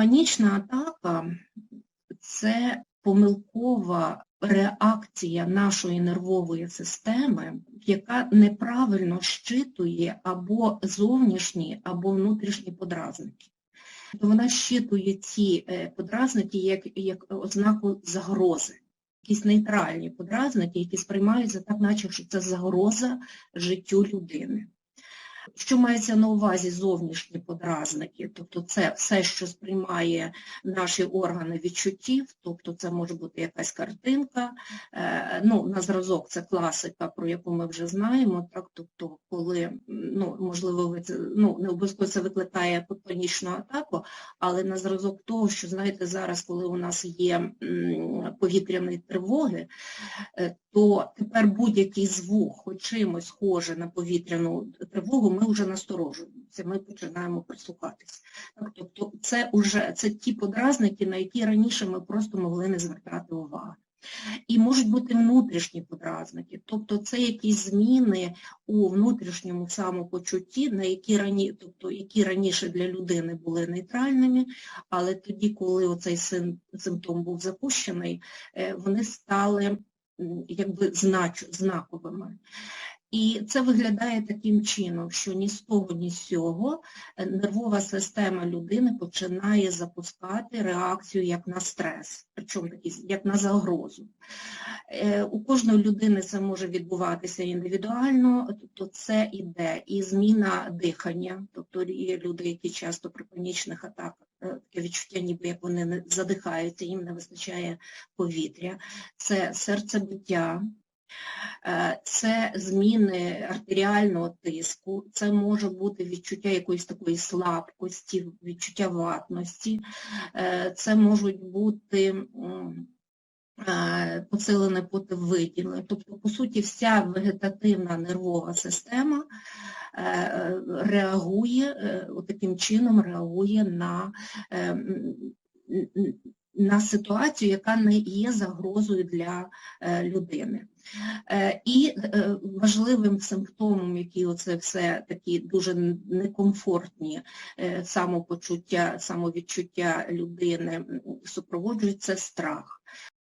Панічна атака це помилкова реакція нашої нервової системи, яка неправильно щитує або зовнішні, або внутрішні подразники. Вона щитує ці е, подразники як, як ознаку загрози, якісь нейтральні подразники, які сприймаються так, наче що це загроза життю людини. Що мається на увазі зовнішні подразники? Тобто це все, що сприймає наші органи відчуттів, тобто це може бути якась картинка, е, ну, на зразок це класика, про яку ми вже знаємо, так, тобто коли, ну, можливо, ну, не обов'язково це викликає панічну атаку, але на зразок того, що, знаєте, зараз, коли у нас є повітряні тривоги, е, то тепер будь-який звук, хоч чимось схоже на повітряну тривогу, ми вже насторожуємося, ми починаємо прислухатися. Тобто це вже це ті подразники, на які раніше ми просто могли не звертати увагу. І можуть бути внутрішні подразники, тобто це якісь зміни у внутрішньому самопочутті, на які рані, тобто які раніше для людини були нейтральними, але тоді, коли оцей сим- симптом був запущений, е, вони стали якби знач, знаковими. І це виглядає таким чином, що ні з того, ні з цього е, нервова система людини починає запускати реакцію як на стрес, причому як на загрозу. Е, У кожної людини це може відбуватися індивідуально, тобто це іде і зміна дихання, тобто є люди, які часто при панічних атаках е, таке відчуття, ніби як вони задихаються, їм не вистачає повітря, це серцебиття, це зміни артеріального тиску, це може бути відчуття якоїсь такої слабкості, відчуття ватності, е, це можуть бути е, посилене потовиділення. Тобто, по суті, вся вегетативна нервова система е, реагує, е, таким чином реагує на е, на ситуацію, яка не є загрозою для е, людини. Е, І е, важливим симптомом, який оце все такі дуже некомфортні самопочуття, самовідчуття людини супроводжується страх.